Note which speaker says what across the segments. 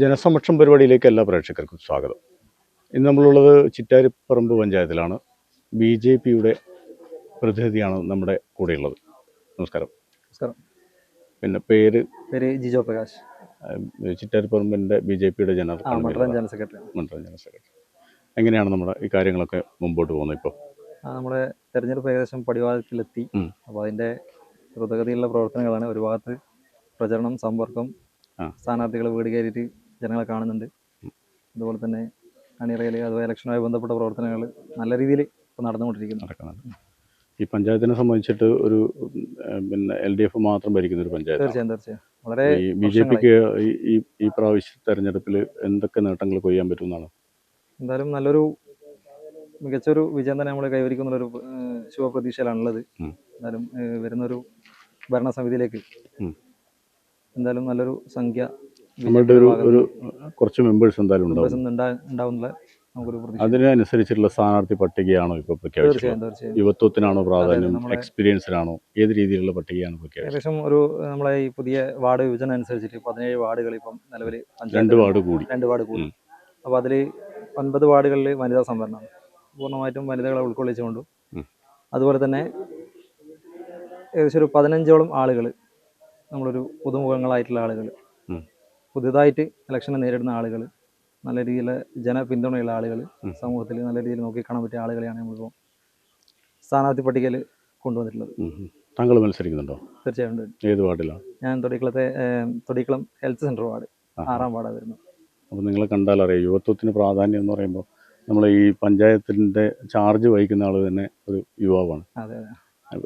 Speaker 1: ജനസമക്ഷം പരിപാടിയിലേക്ക് എല്ലാ പ്രേക്ഷകർക്കും സ്വാഗതം. ഇന്ന് നമ്മളുള്ളത് ചിറ്റാരിപ്പറമ്പ് പഞ്ചായത്തിലാണ്. ബി ജെ പിയുടെ പ്രതിനിധിയാണ് നമ്മുടെ കൂടെയുള്ളത്. നമസ്കാരം.
Speaker 2: നമസ്കാരം.
Speaker 1: പിന്നെ പേര്?
Speaker 2: പേര് ജിജോ പ്രകാശ്.
Speaker 1: ചിറ്റാരിപ്പറമ്പിന്റെ ബി ജെ പിയുടെ ജനറൽ
Speaker 2: മണ്ഡലം ജനറൽ സെക്രട്ടറി.
Speaker 1: മണ്ഡലം ജനറൽ സെക്രട്ടറി. എങ്ങനെയാണ് നമ്മുടെ ഈ കാര്യങ്ങളൊക്കെ മുമ്പോട്ട് പോകുന്നത് ഇപ്പോൾ
Speaker 2: നമ്മുടെ തെരഞ്ഞെടുപ്പ് ഏകദേശം പടിവാദത്തിലെത്തി. അപ്പോൾ അതിന്റെ ദ്രുതഗതിയിലുള്ള പ്രവർത്തനങ്ങളാണ് ഒരു ഭാഗത്ത് പ്രചരണം സമ്പർക്കം സ്ഥാനാർത്ഥികളെ വീട് കയറിയിട്ട് ജനങ്ങളെ കാണുന്നുണ്ട്. അതുപോലെ തന്നെ അണിയറയിൽ അതുപോലെ ഇലക്ഷനുമായി ബന്ധപ്പെട്ട പ്രവർത്തനങ്ങൾ നല്ല രീതിയിൽ ഇപ്പോൾ നടന്നുകൊണ്ടിരിക്കുന്നു.
Speaker 1: ഈ പഞ്ചായത്തിനെ സംബന്ധിച്ചിട്ട് ഒരു പിന്നെ എൽ ഡി എഫ് മാത്രം ഭരിക്കുന്ന ഒരു പഞ്ചായത്ത്
Speaker 2: തീർച്ചയായും തീർച്ചയായും. വളരെ
Speaker 1: ഈ ബി ജെ പിക്ക് ഈ ഈ പ്രാവശ്യ തെരഞ്ഞെടുപ്പിൽ എന്തൊക്കെ നേട്ടങ്ങൾ കൊയ്യാൻ പറ്റുമെന്നാണ്?
Speaker 2: എന്തായാലും നല്ലൊരു മികച്ചൊരു വിജയം തന്നെ നമ്മൾ കൈവരിക്കുന്നുള്ളൊരു ഒരു ശുഭപ്രതീക്ഷയിലാണുള്ളത്. എന്തായാലും വരുന്നൊരു ഭരണസമിതിയിലേക്ക്. എന്തായാലും നല്ലൊരു സംഖ്യ
Speaker 1: നമ്മളുടെ ഒരു ഒരു കുറച്ച് മെമ്പേഴ്സ് എന്തായാലും ഉണ്ടാവും.
Speaker 2: ഉണ്ടാവുന്നുള്ള
Speaker 1: അതിനനുസരിച്ചുള്ള സ്ഥാനാർത്ഥി പട്ടികയാണോ ഇപ്പോൾ പ്രഖ്യാപിച്ചത് യുവത്വത്തിനാണോ പ്രാധാന്യം? എക്സ്പീരിയൻസിനാണോ ഏത് രീതിയിലുള്ള പട്ടികയാണ് പ്രഖ്യാപിച്ചത്?
Speaker 2: ഏകദേശം ഒരു നമ്മളെ ഈ പുതിയ വാർഡ് വിഭജനം അനുസരിച്ചിട്ട് പതിനേഴ് വാർഡുകൾ ഇപ്പം നിലവിൽ
Speaker 1: രണ്ട് വാർഡ് കൂടി.
Speaker 2: രണ്ട് വാർഡ് കൂടി.
Speaker 1: അപ്പൊ
Speaker 2: അപ്പോൾ അതിൽ ഒൻപത് വാർഡുകളിൽ വനിതാ സംവരണം. പൂർണമായിട്ടും വനിതകളെ ഉൾക്കൊള്ളിച്ചുകൊണ്ടും അതുപോലെ തന്നെ ഏകദേശം ഒരു പതിനഞ്ചോളം ആളുകൾ നമ്മളൊരു പുതുമുഖങ്ങളായിട്ടുള്ള ആളുകൾ. പുതുതായിട്ട് ഇലക്ഷനെ നേരിടുന്ന ആളുകൾ നല്ല രീതിയിൽ ജനപിന്തുണയുള്ള ആളുകൾ സമൂഹത്തിൽ നല്ല രീതിയിൽ നോക്കിക്കാണാൻ പറ്റിയ ആളുകളെയാണ് നമ്മളിപ്പോൾ സ്ഥാനാർത്ഥി പട്ടികയിൽ കൊണ്ടുവന്നിട്ടുള്ളത്.
Speaker 1: താങ്കൾ മത്സരിക്കുന്നുണ്ടോ?
Speaker 2: തീർച്ചയായിട്ടും.
Speaker 1: ഏത് വാർഡിലാണ്
Speaker 2: ഞാൻ തൊടിക്കുളത്തെ തൊടിക്കുളം ഹെൽത്ത് സെന്റർ വാർഡ് ആറാം വാർഡാണ് വരുന്നു
Speaker 1: അപ്പോൾ നിങ്ങളെ കണ്ടാൽ അറിയാം യുവത്വത്തിന് പ്രാധാന്യം എന്ന് പറയുമ്പോൾ നമ്മൾ ഈ പഞ്ചായത്തിന്റെ ചാർജ് വഹിക്കുന്ന ആൾ തന്നെ ഒരു യുവാവാണ്.
Speaker 2: അതെ അതെ.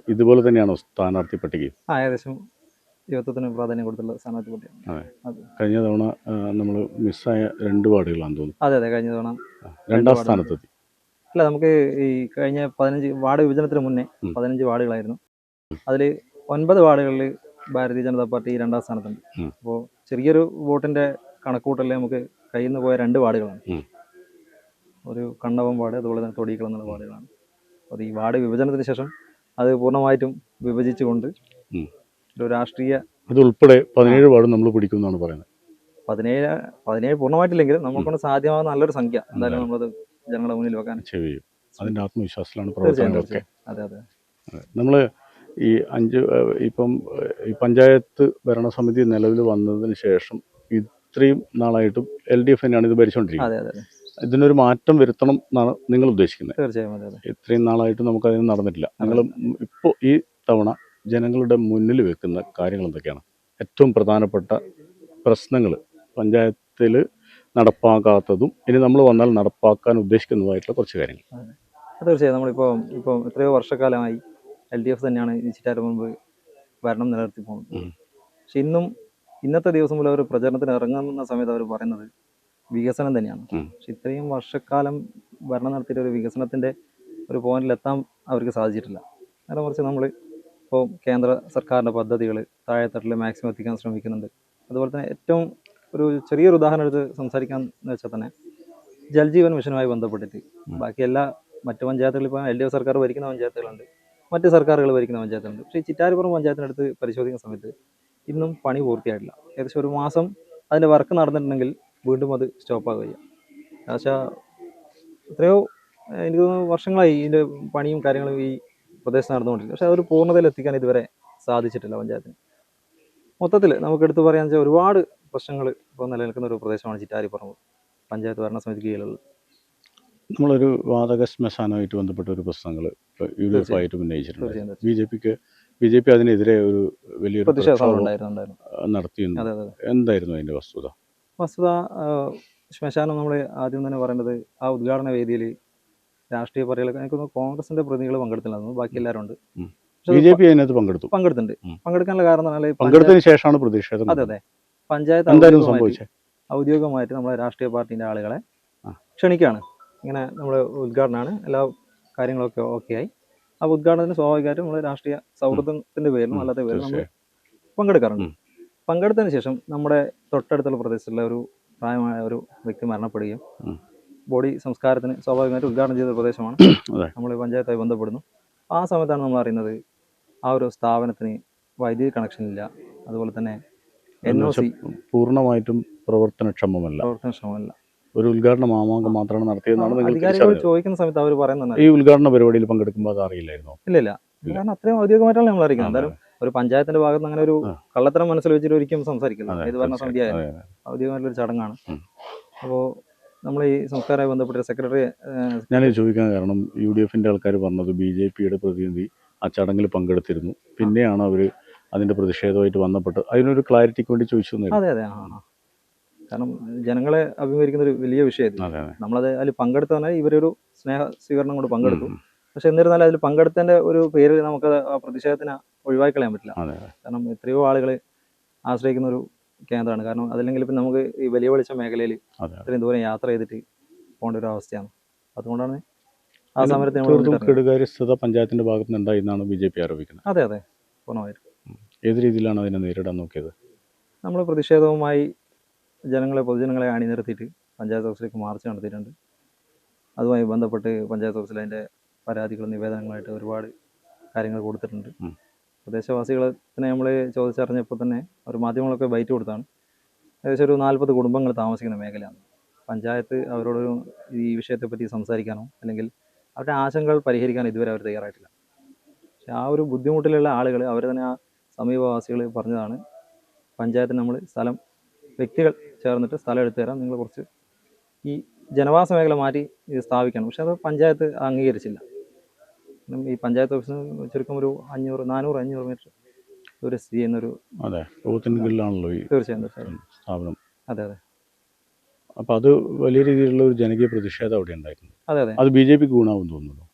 Speaker 1: ഇതുപോലെ തന്നെയാണോ സ്ഥാനാർത്ഥി പട്ടികയും
Speaker 2: ആ ഏകദേശം യുവത്വത്തിന് പ്രാധാന്യം കൊടുത്തുള്ള സ്ഥാനാർത്ഥി
Speaker 1: കഴിഞ്ഞ തവണ നമ്മൾ മിസ്സായ രണ്ട് വാർഡുകളാണ് തോന്നുന്നു.
Speaker 2: അതെ അതെ കഴിഞ്ഞ തവണ
Speaker 1: രണ്ടാം. സ്ഥാനത്തെത്തി.
Speaker 2: അല്ല നമുക്ക് ഈ കഴിഞ്ഞ പതിനഞ്ച് വാർഡ് വിഭജനത്തിന് മുന്നേ. പതിനഞ്ച് വാർഡുകളായിരുന്നു. അതിൽ ഒൻപത് വാർഡുകളിൽ ഭാരതീയ ജനതാ പാർട്ടി രണ്ടാം സ്ഥാനത്തുണ്ട്. അപ്പോൾ ചെറിയൊരു വോട്ടിന്റെ കണക്കൂട്ടലിൽ നമുക്ക് കയ്യിൽ നിന്ന് പോയ രണ്ട് വാർഡുകളാണ്.
Speaker 1: ഒരു
Speaker 2: കണ്ണവം വാർഡ് അതുപോലെ തന്നെ തൊടിക്കളം എന്നുള്ള വാർഡുകളാണ്. അപ്പോൾ ഈ വാർഡ് വിഭജനത്തിന് ശേഷം അത് പൂർണമായിട്ടും വിഭജിച്ചുകൊണ്ട് രാഷ്ട്രീയ
Speaker 1: ഇതുൾപ്പെടെ പതിനേഴ് വാർഡ് നമ്മൾ പിടിക്കുമെന്നാണ് പറയുന്നത്.
Speaker 2: പതിനേഴ് പതിനേഴ് പൂർണമായിട്ടില്ലെങ്കിലും നമുക്കൊണ്ട് സാധ്യമാകുന്ന നല്ലൊരു സംഖ്യ എന്തായാലും നമ്മളത് ജനങ്ങളുടെ മുന്നിൽ വെക്കാൻ
Speaker 1: ചെയ്യും അതിന്റെ ആത്മവിശ്വാസത്തിലാണ് പ്രവർത്തനങ്ങളൊക്കെ.
Speaker 2: അതെ അതെ.
Speaker 1: നമ്മൾ ഈ അഞ്ച് ഇപ്പം ഈ പഞ്ചായത്ത് ഭരണസമിതി നിലവിൽ വന്നതിന് ശേഷം ഇത്രയും നാളായിട്ടും എൽ ഡി എഫ് തന്നെയാണ് ഇത് ഭരിച്ചുകൊണ്ടിരിക്കുന്നത് ഇതിനൊരു മാറ്റം വരുത്തണം എന്നാണ് നിങ്ങൾ ഉദ്ദേശിക്കുന്നത്.
Speaker 2: തീർച്ചയായും
Speaker 1: ഇത്രയും നാളായിട്ട് നമുക്കതിന് നടന്നിട്ടില്ല. നിങ്ങൾ ഇപ്പോൾ ഈ തവണ ജനങ്ങളുടെ മുന്നിൽ വെക്കുന്ന കാര്യങ്ങൾ എന്തൊക്കെയാണ്? ഏറ്റവും പ്രധാനപ്പെട്ട പ്രശ്നങ്ങൾ പഞ്ചായത്തിൽ നടപ്പാക്കാത്തതും ഇനി നമ്മൾ വന്നാൽ നടപ്പാക്കാൻ ഉദ്ദേശിക്കുന്നതുമായിട്ടുള്ള കുറച്ച് കാര്യങ്ങൾ.
Speaker 2: തീർച്ചയായും. നമ്മളിപ്പോൾ ഇപ്പോൾ എത്രയോ വർഷക്കാലമായി എൽ ഡി എഫ് തന്നെയാണ് ഈ ചിറ്റാറ് മുമ്പ് ഭരണം നിലനിർത്തി പോകുന്നത്. പക്ഷെ ഇന്നും ഇന്നത്തെ ദിവസം മുതൽ അവർ പ്രചരണത്തിന് ഇറങ്ങുന്ന സമയത്ത് അവർ പറയുന്നത് വികസനം തന്നെയാണ്. പക്ഷെ ഇത്രയും വർഷക്കാലം ഭരണം നടത്തിയിട്ട് ഒരു വികസനത്തിന്റെ ഒരു പോയിന്റിലെത്താൻ അവർക്ക് സാധിച്ചിട്ടില്ല. നേരെ മറിച്ച് നമ്മൾ ഇപ്പോൾ കേന്ദ്ര സർക്കാരിന്റെ പദ്ധതികൾ താഴെത്തട്ടിൽ മാക്സിമം എത്തിക്കാൻ ശ്രമിക്കുന്നുണ്ട്. അതുപോലെ തന്നെ ഏറ്റവും ഒരു ചെറിയൊരു ഉദാഹരണം എടുത്ത് സംസാരിക്കാൻ എന്ന് വെച്ചാൽ തന്നെ ജൽജീവൻ മിഷനുമായി ബന്ധപ്പെട്ടിട്ട് ബാക്കി എല്ലാ മറ്റു പഞ്ചായത്തുകളിൽ ഇപ്പോൾ എൽ ഡി എഫ് സർക്കാർ ഭരിക്കുന്ന പഞ്ചായത്തുകളുണ്ട്. മറ്റ് സർക്കാരുകൾ ഭരിക്കുന്ന പഞ്ചായത്തുണ്ട് പക്ഷേ ഈ ചിറ്റാരിപ്പുറം പഞ്ചായത്തിനടുത്ത് പരിശോധിക്കുന്ന സമയത്ത് ഇന്നും പണി പൂർത്തിയായിട്ടില്ല. ഏകദേശം ഒരു മാസം അതിന്റെ വർക്ക് നടന്നിട്ടുണ്ടെങ്കിൽ വീണ്ടും അത് സ്റ്റോപ്പാകുക എന്നുവെച്ചാൽ എത്രയോ എനിക്ക് തോന്നുന്നു വർഷങ്ങളായി ഇതിന്റെ പണിയും കാര്യങ്ങളും ഈ പ്രദേശത്ത് നടന്നുകൊണ്ടിരിക്കും പക്ഷേ അതൊരു പൂർണതയിൽ എത്തിക്കാൻ ഇതുവരെ സാധിച്ചിട്ടില്ല പഞ്ചായത്തിന്. മൊത്തത്തിൽ നമുക്ക് എടുത്തു പറയാൻ വെച്ചാൽ ഒരുപാട് പ്രശ്നങ്ങൾ ഇപ്പോൾ നിലനിൽക്കുന്ന ഒരു പ്രദേശമാണ് ചിറ്റാരി പറമ്പ് പഞ്ചായത്ത് ഭരണസമിതി കീഴിലുള്ളത്.
Speaker 1: നമ്മളൊരു വാതക ശ്മശാനമായിട്ട് ബന്ധപ്പെട്ട ഒരു പ്രശ്നങ്ങൾ യു ഡി എഫ് ആയിട്ട് ഉന്നയിച്ചിട്ടുണ്ട്. ബി ജെ പിക്ക് ബി ജെ പി അതിനെതിരെ ഒരു വലിയൊരു നടത്തിയിരുന്നു. എന്തായിരുന്നു അതിന്റെ വസ്തുത?
Speaker 2: വസ്തുത ശ്മശാനം നമ്മൾ ആദ്യം തന്നെ പറയേണ്ടത് ആ ഉദ്ഘാടന വേദിയിൽ രാഷ്ട്രീയ പാർട്ടികളൊക്കെ എനിക്ക് തോന്നുന്നു കോൺഗ്രസിന്റെ പ്രതിനിധികൾ പങ്കെടുത്തില്ലായിരുന്നു. ബാക്കി എല്ലാവരും ഉണ്ട്.
Speaker 1: ബി ജെ പി അതിനകത്ത് പങ്കെടുത്തു.
Speaker 2: പങ്കെടുത്തിട്ടുണ്ട്. പങ്കെടുക്കാനുള്ള കാരണം
Speaker 1: പങ്കെടുത്തതിന് ശേഷമാണ് പ്രതിഷേധം
Speaker 2: അതെ അതെ. പഞ്ചായത്ത് ഔദ്യോഗികമായിട്ട്
Speaker 1: സംഭവിച്ചത്?
Speaker 2: ഔദ്യോഗികമായിട്ട് നമ്മളെ രാഷ്ട്രീയ പാർട്ടിന്റെ ആളുകളെ. ക്ഷണിക്കുകയാണ് ഇങ്ങനെ നമ്മൾ ഉദ്ഘാടനമാണ് എല്ലാ കാര്യങ്ങളൊക്കെ ഓക്കെ ആയി. ആ ഉദ്ഘാടനത്തിന് സ്വാഭാവികമായിട്ടും നമ്മൾ രാഷ്ട്രീയ സൗഹൃദത്തിന്റെ പേരിലും അല്ലാത്ത പേരിലും നമ്മൾ പങ്കെടുക്കാറുണ്ട്. പങ്കെടുത്തതിന് ശേഷം നമ്മുടെ തൊട്ടടുത്തുള്ള പ്രദേശത്തുള്ള ഒരു പ്രായമായ ഒരു വ്യക്തി മരണപ്പെടുകയും. ബോഡി സംസ്കാരത്തിന് സ്വാഭാവികമായിട്ട് ഉദ്ഘാടനം ചെയ്ത പ്രദേശമാണ്. നമ്മൾ പഞ്ചായത്തായി ബന്ധപ്പെടുന്നു. ആ സമയത്താണ് നമ്മൾ അറിയുന്നത് ആ ഒരു സ്ഥാപനത്തിന് വൈദ്യുതി കണക്ഷൻ ഇല്ല. അതുപോലെ തന്നെ എൻ
Speaker 1: എന്ന്
Speaker 2: ഒ സി
Speaker 1: വെച്ചാൽ പൂർണമായിട്ടും പ്രവർത്തനക്ഷമമല്ല.
Speaker 2: പ്രവർത്തനക്ഷമമല്ല.
Speaker 1: ഒരു ഉദ്ഘാടന മാമാങ്കം മാത്രമാണ് നടത്തിയതെന്നാണ്
Speaker 2: അധികാരികൾ ചോദിക്കുന്ന സമയത്ത് അവർ പറയുന്നത്
Speaker 1: ഈ ഉദ്ഘാടന പരിപാടിയിൽ പങ്കെടുക്കുമ്പോൾ അത് അറിയില്ലായിരുന്നോ?
Speaker 2: ഇല്ല ഇല്ല. കാരണം അത്രയും ഔദ്യോഗികമായിട്ടാണ് നമ്മൾ അറിയിക്കുന്നത്. എന്തായാലും ഒരു പഞ്ചായത്തിന്റെ ഭാഗത്ത് അങ്ങനെ ഒരു കള്ളത്തരം മനസ്സിൽ വെച്ചിട്ട് ഒരിക്കലും സംസാരിക്കില്ല.
Speaker 1: ഇത്
Speaker 2: പറഞ്ഞ ഭരണ സമിതി
Speaker 1: തീർച്ചയായും.
Speaker 2: ആയാലും
Speaker 1: അതെ, അതെ.
Speaker 2: ഔദ്യോഗികമായിട്ടുള്ള ഒരു ചടങ്ങാണ്. അപ്പോൾ നമ്മൾ ഈ സംസ്ഥാനമായി ബന്ധപ്പെട്ട സെക്രട്ടറി
Speaker 1: ഞാൻ ചോദിക്കാൻ കാരണം യു ഡി എഫിന്റെ ആൾക്കാർ പറഞ്ഞത് ബി ജെ പിയുടെ പ്രതിനിധി ആ ചടങ്ങിൽ പങ്കെടുത്തിരുന്നു. പിന്നെയാണ് അവർ അതിന്റെ പ്രതിഷേധമായിട്ട് വന്നപ്പെട്ട് അതിനൊരു ക്ലാരിറ്റിക്ക് വേണ്ടി ചോദിച്ചു
Speaker 2: അതെ അതെ ആ. കാരണം ജനങ്ങളെ അഭിമുഖീകരിക്കുന്ന ഒരു വലിയ
Speaker 1: വിഷയമായിരുന്നു.
Speaker 2: നമ്മളത് അതിൽ പങ്കെടുത്ത ഇവരൊരു സ്നേഹ സ്വീകരണം കൊണ്ട് പങ്കെടുത്തു. പക്ഷെ എന്നിരുന്നാലും അതിൽ പങ്കെടുത്തതിന്റെ ഒരു പേരിൽ നമുക്ക് ആ പ്രതിഷേധത്തിന് ഒഴിവാക്കി കളയാൻ പറ്റില്ല. കാരണം എത്രയോ ആളുകൾ ആശ്രയിക്കുന്ന ഒരു കേന്ദ്രമാണ് കാരണം അതല്ലെങ്കിൽ ഇപ്പം നമുക്ക് ഈ വലിയ വെളിച്ച മേഖലയിൽ ഇത്രയും ദൂരം യാത്ര ചെയ്തിട്ട് പോകേണ്ട ഒരു അവസ്ഥയാണ്. അതുകൊണ്ടാണ് ആ സമരത്തിന്
Speaker 1: തീർത്തും കെടുകാര്യസ്ഥത പഞ്ചായത്തിന്റെ ഭാഗത്ത് നിന്ന് ഉണ്ടായി എന്നാണ് ബി ജെ പി ആരോപിക്കുന്നത്.
Speaker 2: അതെ അതെ. പൂർണമായിട്ടും.
Speaker 1: ഏത് രീതിയിലാണ് അതിനെ നേരിടാൻ നോക്കിയത്?
Speaker 2: നമ്മൾ പ്രതിഷേധവുമായി ജനങ്ങളെ പൊതുജനങ്ങളെ അണിനിരത്തിയിട്ട് പഞ്ചായത്ത് ഓഫീസിലേക്ക് മാർച്ച് നടത്തിയിട്ടുണ്ട്. അതുമായി ബന്ധപ്പെട്ട് പഞ്ചായത്ത് ഓഫീസിൽ അതിന്റെ പരാതികളും നിവേദനങ്ങളായിട്ട് ഒരുപാട് കാര്യങ്ങൾ കൊടുത്തിട്ടുണ്ട്.
Speaker 1: ഉം.
Speaker 2: തന്നെ നമ്മൾ ചോദിച്ചറിഞ്ഞപ്പോൾ തന്നെ അവർ മാധ്യമങ്ങളൊക്കെ ബൈറ്റ് കൊടുത്താണ്. ഏകദേശം ഒരു നാൽപ്പത് കുടുംബങ്ങൾ താമസിക്കുന്ന മേഖലയാണ്. പഞ്ചായത്ത് അവരോട് ഈ വിഷയത്തെപ്പറ്റി സംസാരിക്കാനോ അല്ലെങ്കിൽ അവരുടെ ആശങ്കകൾ പരിഹരിക്കാനോ ഇതുവരെ അവർ തയ്യാറായിട്ടില്ല. പക്ഷെ ആ ഒരു ബുദ്ധിമുട്ടിലുള്ള ആളുകൾ അവർ തന്നെ ആ സമീപവാസികൾ പറഞ്ഞതാണ് പഞ്ചായത്തിന് നമ്മൾ സ്ഥലം വ്യക്തികൾ ചേർന്നിട്ട് സ്ഥലം എടുത്തു തരാം നിങ്ങൾ കുറച്ച് ഈ ജനവാസ മേഖല മാറ്റി ഇത് സ്ഥാപിക്കണം. പക്ഷെ അത് പഞ്ചായത്ത് അംഗീകരിച്ചില്ല. ഈ പഞ്ചായത്ത് ഓഫീസിന് ചുരുക്കം ഒരു അഞ്ഞൂറ് നാനൂറ് അഞ്ഞൂറ് മീറ്റർ ദൂരെ സ്ഥിതി ചെയ്യുന്നൊരു
Speaker 1: അതെ ഈ
Speaker 2: തീർച്ചയായും തീർച്ചയായും.
Speaker 1: സ്ഥാപനം.
Speaker 2: അതെ അതെ.
Speaker 1: അപ്പൊ അത് വലിയ രീതിയിലുള്ള ഒരു ജനകീയ പ്രതിഷേധം അവിടെ ഉണ്ടായിരുന്നു
Speaker 2: അതെ അതെ.
Speaker 1: അത് ബി ജെ പിക്ക് ഗുണമാവും തോന്നുന്നു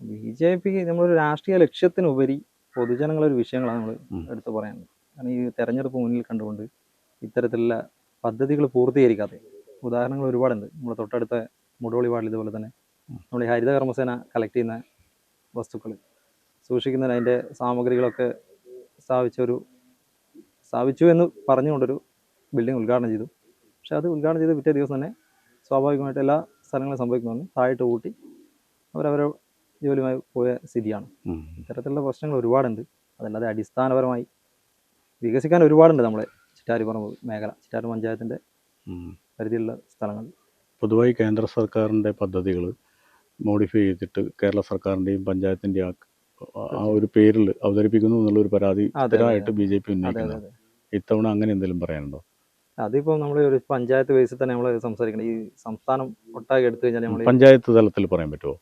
Speaker 2: ബി ജെ പി നമ്മളൊരു രാഷ്ട്രീയ ലക്ഷ്യത്തിനുപരി പൊതുജനങ്ങളൊരു വിഷയങ്ങളാണ് നമ്മൾ എടുത്തു പറയുന്നത് കാരണം ഈ തെരഞ്ഞെടുപ്പ് മുന്നിൽ കണ്ടുകൊണ്ട് ഇത്തരത്തിലുള്ള പദ്ധതികൾ പൂർത്തീകരിക്കാതെ ഉദാഹരണങ്ങൾ ഒരുപാടുണ്ട്. നമ്മുടെ തൊട്ടടുത്ത മുടോളി വാർഡിൽ ഇതുപോലെ തന്നെ നമ്മൾ ഹരിത കർമ്മസേന കളക്ട് ചെയ്യുന്ന വസ്തുക്കൾ സൂക്ഷിക്കുന്നതിന് അതിന്റെ സാമഗ്രികളൊക്കെ സ്ഥാപിച്ച ഒരു സ്ഥാപിച്ചു എന്ന് പറഞ്ഞുകൊണ്ടൊരു ബിൽഡിംഗ് ഉദ്ഘാടനം ചെയ്തു. പക്ഷേ അത് ഉദ്ഘാടനം ചെയ്ത് പിറ്റേ ദിവസം തന്നെ സ്വാഭാവികമായിട്ട് എല്ലാ സ്ഥലങ്ങളും സംഭവിക്കുന്നു താഴോട്ട് കൂട്ടി അവരവരെ ജോലിയുമായി പോയ സ്ഥിതിയാണ്. ഇത്തരത്തിലുള്ള പ്രശ്നങ്ങൾ ഒരുപാടുണ്ട്. അതല്ലാതെ അടിസ്ഥാനപരമായി വികസിക്കാൻ ഒരുപാടുണ്ട് നമ്മളെ ചിറ്റാരിപ്പറമ്പ് മേഖല ചിറ്റാർ
Speaker 1: പഞ്ചായത്തിന്റെ
Speaker 2: പരിധിയിലുള്ള സ്ഥലങ്ങൾ.
Speaker 1: പൊതുവായി കേന്ദ്ര സർക്കാരിന്റെ പദ്ധതികൾ മോഡിഫൈ ചെയ്തിട്ട് കേരള സർക്കാരിന്റെയും പഞ്ചായത്തിന്റെയും ആ- ഒരു പേരിൽ അവതരിപ്പിക്കുന്നു എന്നുള്ളൊരു പരാതി സ്ഥിരമായിട്ട് ബി ജെ പി ഉന്നയിക്കുന്നത് ഇത്തവണ അങ്ങനെ എന്തെങ്കിലും പറയാനുണ്ടോ?
Speaker 2: അതിപ്പോ നമ്മൾ ഒരു പഞ്ചായത്ത് ബേസിൽ തന്നെ നമ്മൾ സംസാരിക്കണം. ഈ സംസ്ഥാനം ഒട്ടാകെ എടുത്തു കഴിഞ്ഞാൽ നമ്മൾ
Speaker 1: പഞ്ചായത്ത് തലത്തിൽ പറയാൻ പറ്റുമോ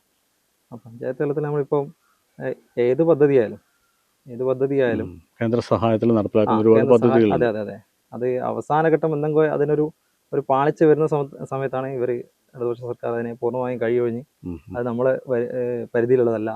Speaker 2: പഞ്ചായത്ത് തലത്തിൽ നമ്മളിപ്പം ഏത് പദ്ധതിയായാലും ഏത് പദ്ധതിയായാലും
Speaker 1: ആയാലും കേന്ദ്ര സഹായത്തിൽ നടപ്പിലാക്കുന്ന ഒരുപാട് പദ്ധതികൾ
Speaker 2: അതെ അതെ അതെ. അത് അവസാന ഘട്ടം എന്തെങ്കിലും അതിനൊരു ഒരു പാളിച്ച വരുന്ന സമ- സമയത്താണ് ഇവർ ഇടതുപക്ഷ സർക്കാർ അതിനെ പൂർണമായും കഴിയൊഴിഞ്ഞ് അത് നമ്മളെ പരിധിയിലുള്ളതല്ല.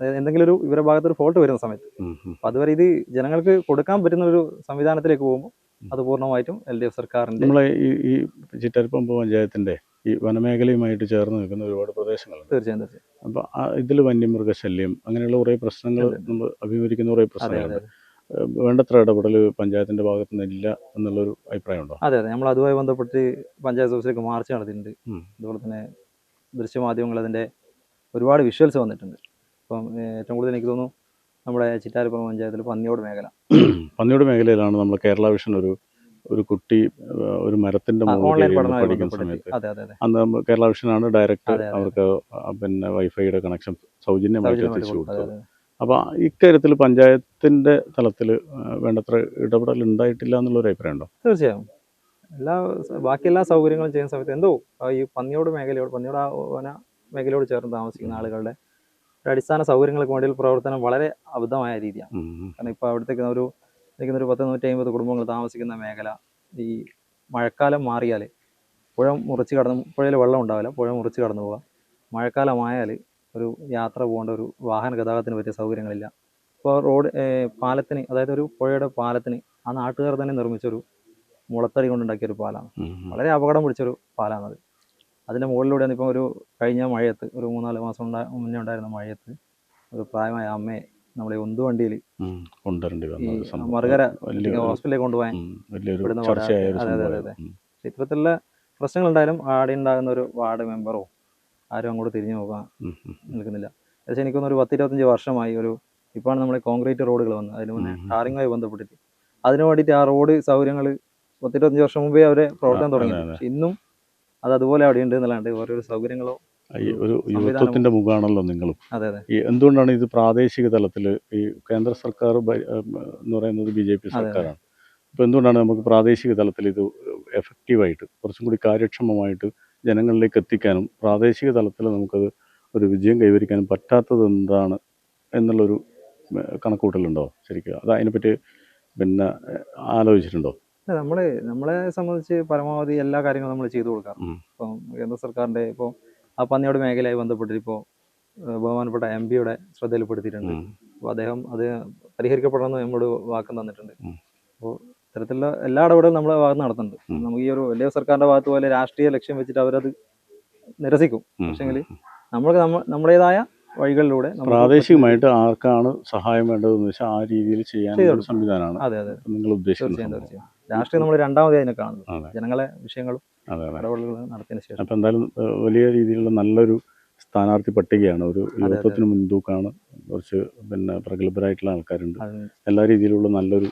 Speaker 2: എന്തെങ്കിലും ഒരു ഇവരുടെ ഭാഗത്ത് ഒരു ഫോൾട്ട് വരുന്ന സമയത്ത്. അപ്പോൾ അതുവരെ ഇത് ജനങ്ങൾക്ക് കൊടുക്കാൻ പറ്റുന്ന ഒരു സംവിധാനത്തിലേക്ക് പോകുമ്പോൾ അത് പൂർണമായിട്ടും എൽ ഡി എഫ് സർക്കാരിന്റെ
Speaker 1: നമ്മളെ ഈ ഈ പഞ്ചായത്തിന്റെ പഞ്ചായത്തിന്റെ ഈ വനമേഖലയുമായിട്ട് ചേർന്ന് നിൽക്കുന്ന ഒരുപാട് പ്രദേശങ്ങളുണ്ട്.
Speaker 2: തീർച്ചയായും തീർച്ചയായും.
Speaker 1: അപ്പോൾ ഇതിൽ വന്യമൃഗശല്യം അങ്ങനെയുള്ള കുറേ പ്രശ്നങ്ങൾ. നമ്മൾ അഭിമുഖീകരിക്കുന്ന കുറേ പ്രശ്നങ്ങളുണ്ട്. വേണ്ടത്ര ഇടപെടൽ പഞ്ചായത്തിന്റെ ഭാഗത്തു നിന്നില്ല എന്നുള്ളൊരു അഭിപ്രായമുണ്ടോ?
Speaker 2: അതെ അതെ. നമ്മൾ അതുമായി ബന്ധപ്പെട്ട് പഞ്ചായത്ത് ഓഫീസിലേക്ക് മാർച്ച് നടത്തിയിട്ടുണ്ട്. അതുപോലെ തന്നെ ദൃശ്യമാധ്യമങ്ങൾ അതിന്റെ ഒരുപാട് വിഷ്വൽസ് വന്നിട്ടുണ്ട്. അപ്പം ഏറ്റവും കൂടുതൽ എനിക്ക് തോന്നുന്നു നമ്മുടെ ചിറ്റാരിപ്പുറം പഞ്ചായത്തിൽ പന്നിയോട് മേഖല.
Speaker 1: പന്നിയോട് മേഖലയിലാണ് നമ്മൾ കേരള വിഷൻ ഒരു ഒരു കുട്ടി ഒരു മരത്തിന്റെ പഠിക്കുന്ന സമയത്ത് അന്ന് കേരള വിഷനാണ് ഡയറക്റ്റ്. അവർക്ക് പിന്നെ വൈഫൈയുടെ കണക്ഷൻ സൗജന്യമായിട്ട് എത്തിച്ചു കൊടുത്തത്. അപ്പോൾ ഇക്കാര്യത്തിൽ പഞ്ചായത്തിന്റെ തലത്തിൽ വേണ്ടത്ര ഇടപെടൽ ഉണ്ടായിട്ടില്ല എന്നുള്ളൊരു അഭിപ്രായം ഉണ്ടോ?
Speaker 2: തീർച്ചയായും. എല്ലാ ബാക്കി എല്ലാ സൗകര്യങ്ങളും ചെയ്യുന്ന സമയത്ത് എന്തോ ഈ പന്നിയോട് മേഖലയോട് പന്നിയോട് വന മേഖലയോട് ചേർന്ന് താമസിക്കുന്ന ആളുകളുടെ ഒരു അടിസ്ഥാന സൗകര്യങ്ങൾക്ക് വേണ്ടിയുള്ള പ്രവർത്തനം വളരെ അബദ്ധമായ രീതിയാണ്. കാരണം ഇപ്പോൾ അവിടത്തേക്ക് ഒരു നിൽക്കുന്ന ഒരു പത്ത് നൂറ്റി അമ്പത് കുടുംബങ്ങൾ താമസിക്കുന്ന മേഖല ഈ മഴക്കാലം മാറിയാൽ പുഴ മുറിച്ച് കടന്ന് പുഴയിൽ വെള്ളം ഉണ്ടാവില്ല പുഴ മുറിച്ച് കടന്നു പോകാം മഴക്കാലമായാൽ ഒരു യാത്ര പോകേണ്ട ഒരു വാഹന ഗതാഗതത്തിന് പറ്റിയ സൗകര്യങ്ങളില്ല. ഇപ്പോൾ റോഡ് പാലത്തിന് അതായത് ഒരു പുഴയുടെ പാലത്തിന് ആ നാട്ടുകാർ തന്നെ നിർമ്മിച്ചൊരു മുളത്തടി കൊണ്ടുണ്ടാക്കിയ ഒരു പാലമാണ്. വളരെ അപകടം പിടിച്ചൊരു പാലമാണത് അതിന്റെ മുകളിലൂടെയാണ് ഇപ്പോൾ ഒരു കഴിഞ്ഞ മഴയത്ത് ഒരു മൂന്നാൽ മാസം ഉണ്ടാ മുന്നേ ഉണ്ടായിരുന്ന മഴയത്ത് ഒരു പ്രായമായ അമ്മയെ നമ്മുടെ ഉന്തുവണ്ടിയിൽ
Speaker 1: വണ്ടിയിൽ
Speaker 2: മറുകര ഹോസ്പിറ്റലിലേക്ക് കൊണ്ടുപോകാൻ ഇവിടുന്ന് അതെ, അതെ, അതെ. ഇത്തരത്തിലുള്ള പ്രശ്നങ്ങൾ ഉണ്ടായാലും ആടെ ഉണ്ടാകുന്ന ഒരു വാർഡ് മെമ്പറോ ആരും അങ്ങോട്ട് തിരിഞ്ഞു നോക്കാൻ നിൽക്കുന്നില്ല. ഏകദേശം എനിക്കൊന്ന് ഒരു പത്തിരുപത്തഞ്ച് വർഷമായി ഒരു ഇപ്പോഴാണ് നമ്മുടെ കോൺക്രീറ്റ് റോഡുകൾ വന്നത്. അതിന് മുന്നേ. ടാറിങ്ങുമായി ബന്ധപ്പെട്ടിട്ട്. അതിനു വേണ്ടിയിട്ട് ആ റോഡ് സൗകര്യങ്ങൾ പത്തിരുപത്തഞ്ച് വർഷം മുമ്പേ അവരെ പ്രവർത്തനം തുടങ്ങി. പക്ഷെ ഇന്നും അത് അതുപോലെ അവിടെ ഉണ്ട് എന്നല്ലാണ്ട് ഓരോ സൗകര്യങ്ങളോ
Speaker 1: ഒരു യുവത്വത്തിന്റെ മുഖാണല്ലോ നിങ്ങളും.
Speaker 2: അതെ അതെ.
Speaker 1: ഈ എന്തുകൊണ്ടാണ് ഇത് പ്രാദേശിക തലത്തിൽ ഈ കേന്ദ്ര സർക്കാർ എന്ന് പറയുന്നത് ബി ജെ പി സർക്കാരാണ്. അപ്പോൾ എന്തുകൊണ്ടാണ് നമുക്ക് പ്രാദേശിക തലത്തിൽ ഇത് എഫക്റ്റീവായിട്ട് കുറച്ചും കൂടി കാര്യക്ഷമമായിട്ട് ജനങ്ങളിലേക്ക് എത്തിക്കാനും പ്രാദേശിക തലത്തിൽ നമുക്കത് ഒരു വിജയം കൈവരിക്കാനും പറ്റാത്തത് എന്താണ് എന്നുള്ളൊരു കണക്കൂട്ടലുണ്ടോ? കണക്കുകൂട്ടലുണ്ടോ ശരിക്കും അത് അതിനെപ്പറ്റി പിന്നെ ആലോചിച്ചിട്ടുണ്ടോ?
Speaker 2: അല്ല, നമ്മൾ നമ്മളെ സംബന്ധിച്ച് പരമാവധി എല്ലാ കാര്യങ്ങളും നമ്മൾ ചെയ്തു കൊടുക്കാം. ഇപ്പം കേന്ദ്ര സർക്കാരിന്റെ ഇപ്പോൾ ആ പന്നിയോട് മേഖലയായി ബന്ധപ്പെട്ടിട്ട് ഇപ്പോൾ ബഹുമാനപ്പെട്ട എം പിയുടെ ശ്രദ്ധയിൽപ്പെടുത്തിയിട്ടുണ്ട്. അപ്പോൾ അദ്ദേഹം അത് പരിഹരിക്കപ്പെടണമെന്ന് നമ്മളോട് വാക്ക് തന്നിട്ടുണ്ട്. അപ്പോൾ ഇത്തരത്തിലുള്ള എല്ലാ ഇടപെടലും നമ്മുടെ ഭാഗത്ത് നടത്തുന്നുണ്ട്. നമുക്ക് ഈ ഒരു വലിയ സർക്കാരിന്റെ ഭാഗത്ത് പോലെ രാഷ്ട്രീയ ലക്ഷ്യം വെച്ചിട്ട് അവരത് നിരസിക്കും.
Speaker 1: ഉം.
Speaker 2: പക്ഷേങ്കിൽ നമ്മൾക്ക് നമ്മ നമ്മുടേതായ വഴികളിലൂടെ
Speaker 1: പ്രാദേശികമായിട്ട് ആർക്കാണ് സഹായം വേണ്ടതെന്ന് വെച്ചാൽ ആ രീതിയിൽ
Speaker 2: ചെയ്യാൻ.
Speaker 1: സംവിധാനമാണ്
Speaker 2: അതെ അതെ
Speaker 1: നിങ്ങൾ ഉദ്ദേശിക്കുന്നത്.
Speaker 2: രാഷ്ട്രീയം നമ്മൾ രണ്ടാമതായി അതിനെ കാണുന്നത്. ജനങ്ങളെ വിഷയങ്ങളും ഇടപെടലുകളും നടത്തിയതിനു ശേഷം.
Speaker 1: അപ്പം എന്തായാലും വലിയ രീതിയിലുള്ള നല്ലൊരു സ്ഥാനാർത്ഥി പട്ടികയാണ്. ഒരു യുവത്വത്തിന് മുൻതൂക്കാണ് കുറച്ച് പിന്നെ പ്രഗത്ഭരായിട്ടുള്ള ആൾക്കാരുണ്ട്. എല്ലാ രീതിയിലുള്ള നല്ലൊരു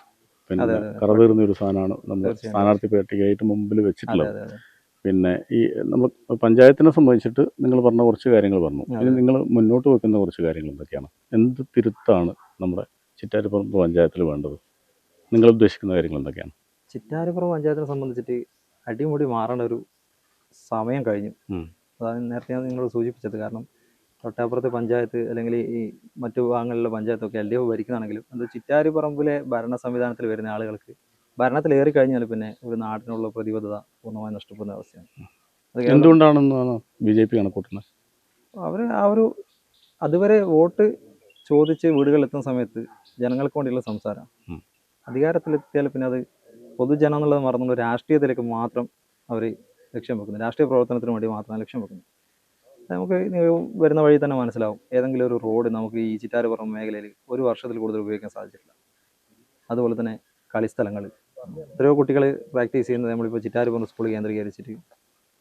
Speaker 1: പിന്നെ. കറതീർന്ന ഒരു സാധനമാണ്. നമ്മൾ. സ്ഥാനാർത്ഥി പട്ടികയായിട്ട് മുമ്പിൽ വെച്ചിട്ടുള്ളത്. പിന്നെ ഈ നമ്മൾ പഞ്ചായത്തിനെ സംബന്ധിച്ചിട്ട് നിങ്ങൾ പറഞ്ഞ കുറച്ച് കാര്യങ്ങൾ പറഞ്ഞു. ഇനി നിങ്ങൾ മുന്നോട്ട് വെക്കുന്ന കുറച്ച് കാര്യങ്ങൾ എന്തൊക്കെയാണ്? എന്ത് തിരുത്താണ് നമ്മുടെ ചിറ്റാരിപ്പുറം പഞ്ചായത്തിൽ വേണ്ടത്? നിങ്ങൾ ഉദ്ദേശിക്കുന്ന കാര്യങ്ങൾ എന്തൊക്കെയാണ്?
Speaker 2: ചിറ്റാരിപ്പുറം പഞ്ചായത്തിനെ സംബന്ധിച്ചിട്ട് അടിമുടി മാറേണ്ട ഒരു സമയം കഴിഞ്ഞു. അതാണ് നേരത്തെ ഞാൻ നിങ്ങൾ സൂചിപ്പിച്ചത്. കാരണം തൊട്ടപ്പുറത്തെ പഞ്ചായത്ത് അല്ലെങ്കിൽ ഈ മറ്റു ഭാഗങ്ങളിലെ പഞ്ചായത്തൊക്കെ എൽ ഡി എഫ് ഭരിക്കുന്നതാണെങ്കിലും അത് ചിറ്റാരിപ്പറമ്പിലെ ഭരണ സംവിധാനത്തിൽ വരുന്ന ആളുകൾക്ക് ഭരണത്തിൽ ഏറി കഴിഞ്ഞാൽ പിന്നെ ഒരു നാടിനുള്ള പ്രതിബദ്ധത പൂർണമായി നഷ്ടപ്പെടുന്ന അവസ്ഥയാണ്.
Speaker 1: എന്തുകൊണ്ടാണെന്നാണ് ബി ജെ പി കണക്കൂട്ടുന്നത്
Speaker 2: അവർ ആ ഒരു അതുവരെ വോട്ട് ചോദിച്ച് വീടുകളിൽ എത്തുന്ന സമയത്ത് ജനങ്ങൾക്ക് വേണ്ടിയുള്ള സംസാരം. അധികാരത്തിലെത്തിയാൽ പിന്നെ അത് പൊതുജനം എന്നുള്ളത് മറന്നുള്ള രാഷ്ട്രീയത്തിലേക്ക് മാത്രം അവർ ലക്ഷ്യം വെക്കുന്നു. രാഷ്ട്രീയ പ്രവർത്തനത്തിന് വേണ്ടി മാത്രം ലക്ഷ്യം വെക്കുന്നു നമുക്ക് വരുന്ന വഴി തന്നെ മനസ്സിലാവും. ഏതെങ്കിലും ഒരു റോഡ് നമുക്ക് ഈ ചിറ്റാരപ്പുറം മേഖലയിൽ ഒരു വർഷത്തിൽ കൂടുതൽ ഉപയോഗിക്കാൻ സാധിച്ചിട്ടില്ല. അതുപോലെ തന്നെ കളിസ്ഥലങ്ങൾ എത്രയോ കുട്ടികൾ പ്രാക്ടീസ് ചെയ്യുന്നത് നമ്മളിപ്പോൾ ചിറ്റാരപ്പുറം സ്കൂൾ കേന്ദ്രീകരിച്ചിട്ട്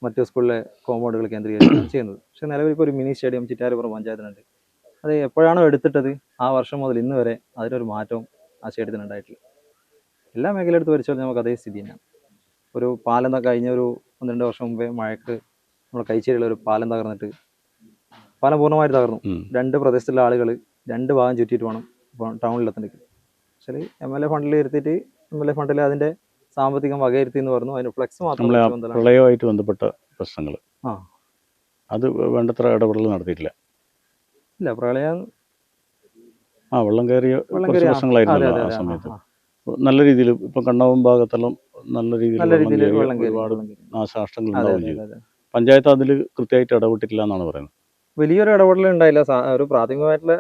Speaker 2: മറ്റു സ്കൂളിലെ കോമ്പൗണ്ടുകൾ കേന്ദ്രീകരിച്ചാണ് ചെയ്യുന്നത്. പക്ഷേ നിലവിൽ ഇപ്പോൾ ഒരു മിനി സ്റ്റേഡിയം ചിറ്റാരപ്പുറം പഞ്ചായത്തിനുണ്ട്. അത് എപ്പോഴാണോ എടുത്തിട്ടത് ആ വർഷം മുതൽ ഇന്ന് വരെ അതിനൊരു മാറ്റവും ആ സ്റ്റേഡിയത്തിന് ഉണ്ടായിട്ടില്ല. എല്ലാ മേഖലയെടുത്ത് വരച്ചാൽ നമുക്ക് അതേ സ്ഥിതി തന്നെയാണ് ഒരു പാലം കഴിഞ്ഞ ഒരു ഒന്ന് രണ്ട് വർഷം മുമ്പേ മഴക്ക് നമ്മുടെ കൈച്ചേരിയിലെ ഒരു പാലം തകർന്നിട്ട് പാലം പൂർണമായിട്ട് തകർന്നു. രണ്ട് പ്രദേശത്തുള്ള ആളുകൾ രണ്ട് ഭാഗം ചുറ്റിയിട്ട് വേണം ടൗണിലെത്തേണ്ടത്. പക്ഷേ എം എൽ എ ഫണ്ടിൽ ഇരുത്തിയിട്ട് എം എൽ എ ഫണ്ടിൽ അതിന്റെ സാമ്പത്തികം വകയിരുത്തി എന്ന് പറഞ്ഞു. അതിന് ഫ്ലെക്സ് മാത്രം
Speaker 1: പ്രളയമായിട്ട് ബന്ധപ്പെട്ട പ്രശ്നങ്ങൾ.
Speaker 2: ആ.
Speaker 1: അത് വേണ്ടത്ര ഇടപെടൽ നടത്തിയിട്ടില്ല.
Speaker 2: ഇല്ല പ്രളയം
Speaker 1: ആ വെള്ളം കയറിയ കുറച്ച്
Speaker 2: കയറി ആ,
Speaker 1: സമയത്ത്. നല്ല രീതിയിൽ ഇപ്പം കണ്ണാവും ഭാഗത്തെല്ലാം നല്ല രീതിയിൽ ഒരുപാട്. നാശനഷ്ടങ്ങൾ ഉണ്ടാവുകയും ചെയ്തു. പഞ്ചായത്ത് അതിൽ കൃത്യമായിട്ട് ഇടപെട്ടിട്ടില്ല എന്നാണ് പറയുന്നത്.
Speaker 2: വലിയൊരു ഇടപെടൽ ഉണ്ടായില്ല. ഒരു പ്രാഥമികമായിട്ടുള്ള